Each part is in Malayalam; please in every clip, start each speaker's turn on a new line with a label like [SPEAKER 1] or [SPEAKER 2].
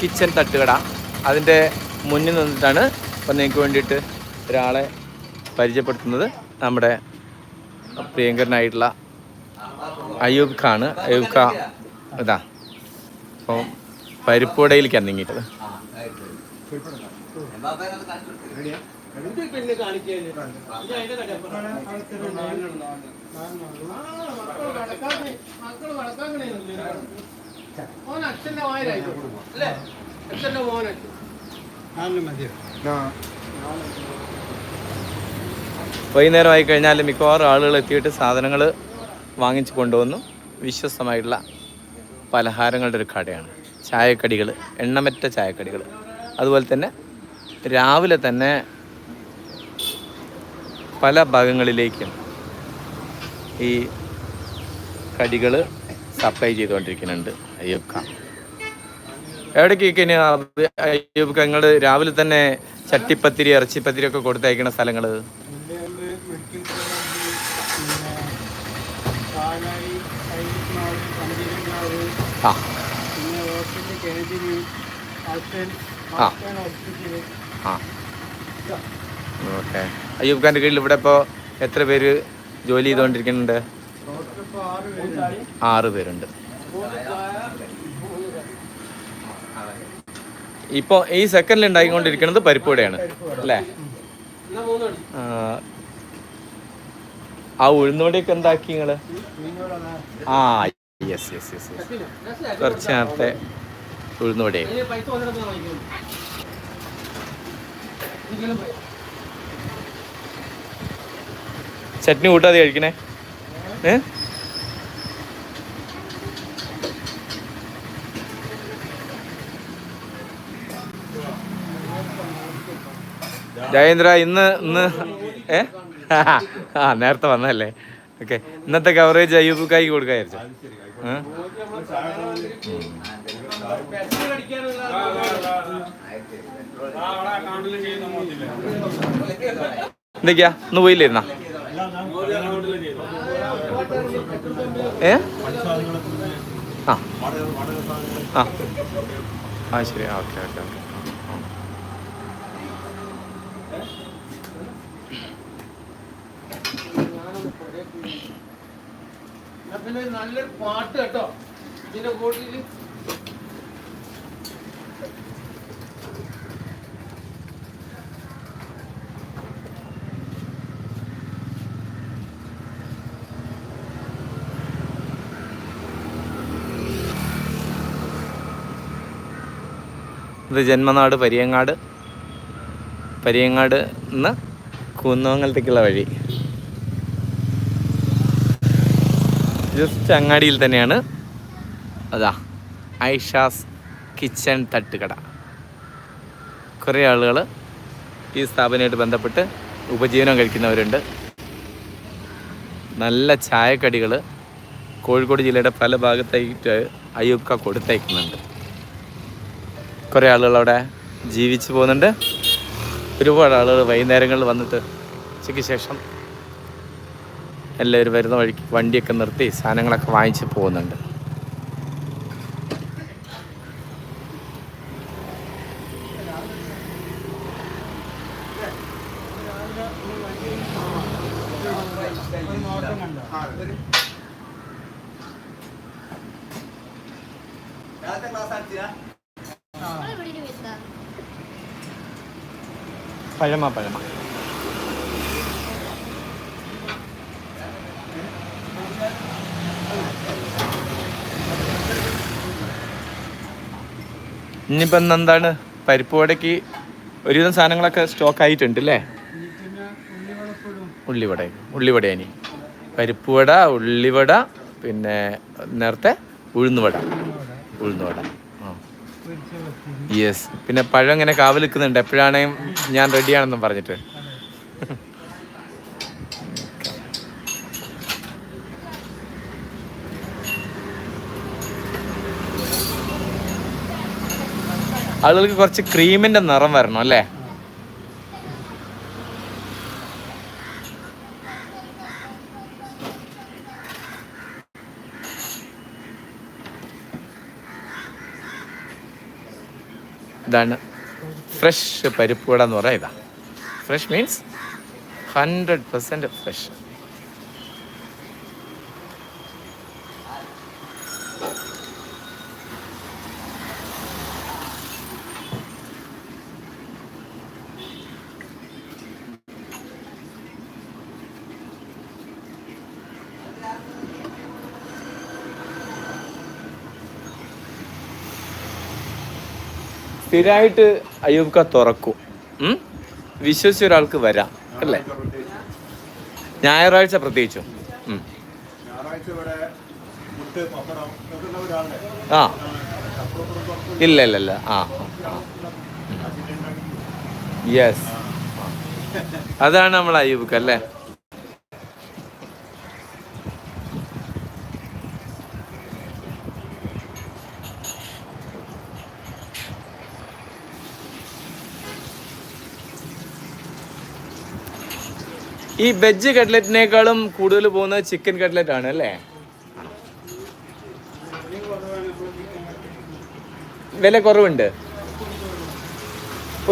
[SPEAKER 1] കിച്ചൺ തട്ടുകട. അതിന്റെ മുന്നിൽ നിന്നിട്ടാണ് ഇപ്പം നിങ്ങൾക്ക് വേണ്ടിയിട്ട് ഒരാളെ പരിചയപ്പെടുത്തുന്നത് നമ്മുടെ പ്രിയങ്കരനായിട്ടുള്ള അയ്യൂബ് ഖാണ് അയ്യൂബ് ഖാ ഇതാ. അപ്പം പരിപ്പുടയിലേക്കാണ് നീങ്ങിയിട്ടത് വൈകുന്നേരം ആയി കഴിഞ്ഞാൽ മിക്കവാറും ആളുകൾ എത്തിയിട്ട് സാധനങ്ങൾ വാങ്ങിച്ചു കൊണ്ടുവന്നു. വിശ്വസ്തമായിട്ടുള്ള പലഹാരങ്ങളുടെ ഒരു കടയാണ്. ചായക്കടികൾ എണ്ണമറ്റ ചായക്കടികൾ. അതുപോലെ തന്നെ രാവിലെ തന്നെ പല ഭാഗങ്ങളിലേക്കും ഈ കടികൾ സപ്ലൈ ചെയ്തുകൊണ്ടിരിക്കുന്നുണ്ട് അയ്യൂബ് ഖാൻ എവിടേക്കൊക്കെ ഇനി നിങ്ങൾ രാവിലെ തന്നെ ചട്ടിപ്പത്തിരി ഇറച്ചിപ്പത്തിരി ഒക്കെ കൊടുത്തയക്കുന്ന സ്ഥലങ്ങൾ ആ. അയ്യൂബ് ഖാന്റെ കീഴിൽ ഇവിടെ ഇപ്പോൾ എത്ര പേര് ജോലി ചെയ്തുകൊണ്ടിരിക്കുന്നുണ്ട്? ആറ് പേരുണ്ട്. ഇപ്പോൾ ഈ സെക്കൻഡിൽ ഉണ്ടായിക്കൊണ്ടിരിക്കുന്നത് പരിപ്പുവടയാണ് അല്ലേ? ആ, ഉഴുന്നുവടയൊക്കെ എന്താക്കി നിങ്ങൾ? ആ യെസ് യെസ് യെസ് കുറച്ച് നേരത്തെ ഉഴുന്നുവടയായി ചട്നി കൂട്ടാതെ കഴിക്കണേ? ഏ? ജയേന്ദ്ര ഇന്ന് ഇന്ന് ഏ? ആ നേരത്തെ വന്നല്ലേ ഓക്കെ. ഇന്നത്തെ കവറേജ് അയ്യൂബുക്കായി കൊടുക്കായിരിച്ചു എന്തൊക്കെയാ? ഇന്ന് പോയില്ലായിരുന്ന? ഏ? ആ. ആ ആ ശരി ഓക്കെ ഓക്കെ ഓക്കെ.
[SPEAKER 2] പിന്നെ നല്ലൊരു പാട്ട് കേട്ടോ. ഇതിന്റെ കൂട്ടിൽ
[SPEAKER 1] ഇത് ജന്മനാട് പരിയങ്ങാട്. പരിയങ്ങാട് നിന്ന് കുന്നോങ്ങലത്തേക്കുള്ള വഴി. ജസ്റ്റ് അങ്ങാടിയിൽ തന്നെയാണ്. അതാ ഐഷാസ് കിച്ചൺ തട്ടുകട. കുറേ ആളുകൾ ഈ സ്ഥാപനമായിട്ട് ബന്ധപ്പെട്ട് ഉപജീവനം കഴിക്കുന്നവരുണ്ട്. നല്ല ചായക്കടികൾ കോഴിക്കോട് ജില്ലയുടെ പല ഭാഗത്തായിട്ട് അയ്യൂക്ക കൊടുത്തയക്കുന്നുണ്ട് കുറേ ആളുകൾ അവിടെ ജീവിച്ചു പോകുന്നുണ്ട്. ഒരുപാട് ആളുകൾ വൈകുന്നേരങ്ങളിൽ വന്നിട്ട് ഉച്ചയ്ക്ക് ശേഷം എല്ലാവരും വരുന്ന വഴിക്ക് വണ്ടിയൊക്കെ നിർത്തി സാധനങ്ങളൊക്കെ വാങ്ങിച്ച് പോകുന്നുണ്ട്. പഴമ പഴമ. ഇനിയിപ്പോൾ ഇന്ന് എന്താണ് പരിപ്പ് വടയ്ക്ക് ഒരുവിധം സാധനങ്ങളൊക്കെ സ്റ്റോക്ക് ആയിട്ടുണ്ട് അല്ലേ ഉള്ളിവട ഉള്ളിവട ഇനി പരിപ്പ് വട ഉള്ളിവട പിന്നെ നേരത്തെ ഉഴുന്നുവട. ഉഴുന്നുവട. യെസ് പിന്നെ പഴം ഇങ്ങനെ കാവൽ നിൽക്കുന്നുണ്ട്? ഞാൻ റെഡിയാണെന്നും പറഞ്ഞിട്ട്. ആളുകൾക്ക് കുറച്ച് ക്രീമിന്റെ നിറം വരണം അല്ലേ? ഇതാണ് ഫ്രഷ് പരിപ്പ് വട എന്ന് പറയാം ഇതാ fresh means hundred percent fresh. സ്ഥിരമായിട്ട് അയ്യൂബ്ക്ക തുറക്കും? വിശ്വസിച്ച ഒരാൾക്ക് വരാം. അല്ലേ? ഞായറാഴ്ച പ്രത്യേകിച്ചും. ആ. ഇല്ല ഇല്ല ഇല്ല ആ. യെസ് അതാണ് നമ്മൾ അയ്യൂബ്ക്ക അല്ലേ? ഈ വെജ് കട്ട്ലറ്റിനേക്കാളും കൂടുതൽ പോകുന്നത് ചിക്കൻ കട്ട്ലറ്റ് ആണ് അല്ലേ? വില കുറവുണ്ട്.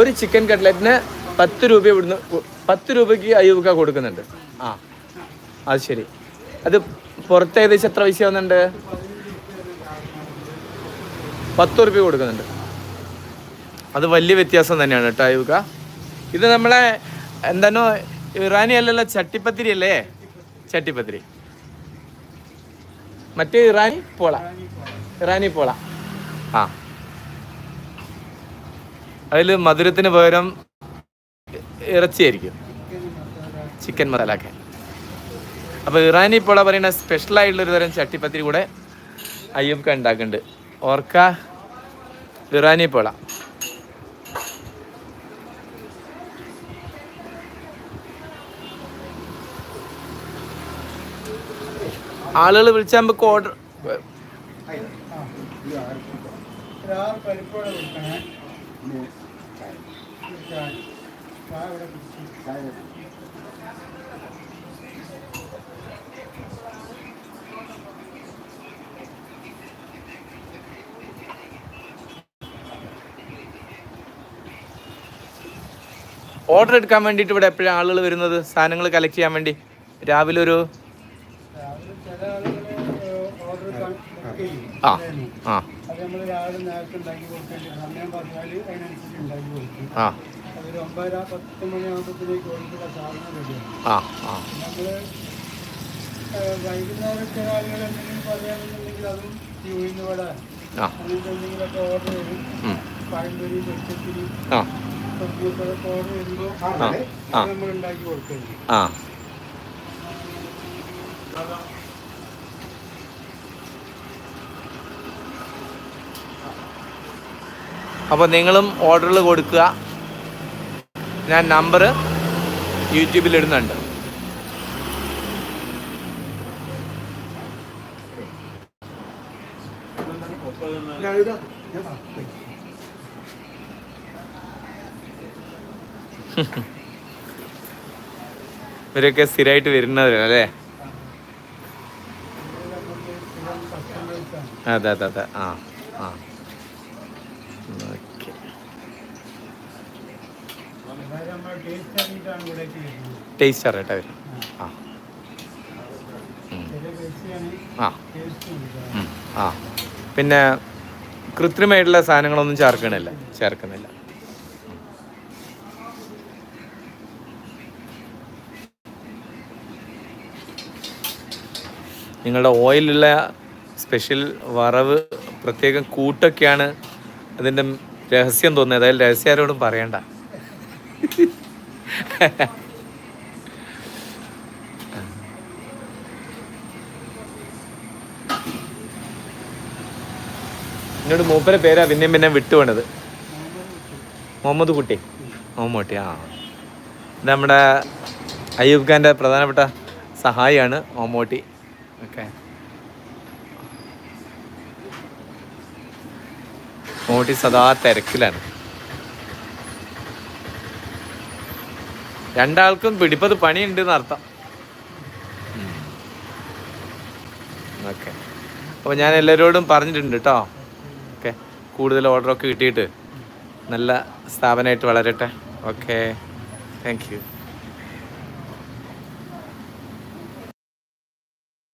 [SPEAKER 1] ഒരു ചിക്കൻ കട്ട്ലറ്റിന് പത്ത് രൂപ ഇവിടുന്ന് പത്ത് രൂപയ്ക്ക് അയ്യൂബക്ക കൊടുക്കുന്നുണ്ട്. ആ അത് ശരി. അത് പുറത്ത് ഏകദേശം എത്ര പൈസ വന്നുണ്ട് പത്ത് റുപ്യ കൊടുക്കുന്നുണ്ട്. അത് വലിയ വ്യത്യാസം തന്നെയാണ് കേട്ടോ അയ്യൂബക്ക. ഇത് നമ്മളെ എന്താണോ ഇറാനി അല്ലല്ലോ ചട്ടിപ്പത്തിരി അല്ലേ? ചട്ടിപ്പത്തിരി. മറ്റേ ഇറാനി പോള. ഇറാനി പോള. ആ. അതിൽ മധുരത്തിന് പകരം ഇറച്ചിയായിരിക്കും. ചിക്കൻ മസാലയൊക്കെ അപ്പോൾ ഇറാനി പോള പറയുന്ന ഒരു തരം ചട്ടിപ്പത്തിരി കൂടെ അയ്യപ്പ ഉണ്ടാക്കുന്നുണ്ട്. ഓർക്ക? ഇറാനി പോള. ആളുകൾ വിളിച്ചാൽ നമുക്ക് ഓർഡർ ഓർഡർ എടുക്കാൻ വേണ്ടിയിട്ട് ഇവിടെ എപ്പോഴും ആളുകൾ വരുന്നത്? സാധനങ്ങൾ കളക്ട് ചെയ്യാൻ വേണ്ടി. രാവിലെ ഒരു
[SPEAKER 2] രാവിലെ ചില ആളുകൾ ഓർഡർ ബുക്ക് ചെയ്യും
[SPEAKER 1] ആ ആ. ആ. ആ ആ.
[SPEAKER 2] നമ്മൾ വൈകുന്നേരം ചില ആളുകൾ അതും വട ഓർഡർ നമ്മൾ
[SPEAKER 1] അപ്പോൾ നിങ്ങളും ഓർഡറുകൾ കൊടുക്കുക. ഞാൻ നമ്പർ യൂട്യൂബിൽ ഇടുന്നുണ്ട്. ഇവരൊക്കെ സ്ഥിരമായിട്ട് വരുന്നവരല്ലേ അല്ലേ? അതെ അതെ അതെ. ആ ആ ഓക്കെ
[SPEAKER 2] അതായത് നമ്മൾ ടേസ്റ്റ്
[SPEAKER 1] അറിയട്ടെ ആ. ആ. ആ. പിന്നെ കൃത്രിമായിട്ടുള്ള സാധനങ്ങളൊന്നും ചേർക്കണില്ല. ചേർക്കുന്നില്ല. നിങ്ങളുടെ ഓയിലുള്ള സ്പെഷ്യൽ വറവ് പ്രത്യേകം കൂട്ടൊക്കെയാണ് അതിന്റെ രഹസ്യം തോന്നുന്നത്. അതായത് രഹസ്യാരോടും പറയണ്ട. എന്നോട് മൂപ്പരെ പേരാ പിന്നെയും പിന്നെ വിട്ടുപോണത് മുഹമ്മദ് കുട്ടി. മുഹമ്മദ് ആ. ഇത് നമ്മുടെ അയ്യൂബ് ഖാന്റെ പ്രധാനപ്പെട്ട സഹായിയാണ് മമ്മൂട്ടി ഓക്കെ. മമ്മൂട്ടി സദാ തിരക്കിലാണ്. രണ്ടാൾക്കും പിടിപ്പത് പണിയുണ്ട് എന്നർത്ഥം ഓക്കെ. അപ്പോൾ ഞാൻ എല്ലാവരോടും പറഞ്ഞിട്ടുണ്ട് കേട്ടോ ഓക്കെ. കൂടുതൽ ഓർഡറൊക്കെ കിട്ടിയിട്ട് നല്ല സ്ഥാപനമായിട്ട് വളരട്ടെ. ഓക്കെ. Thank you.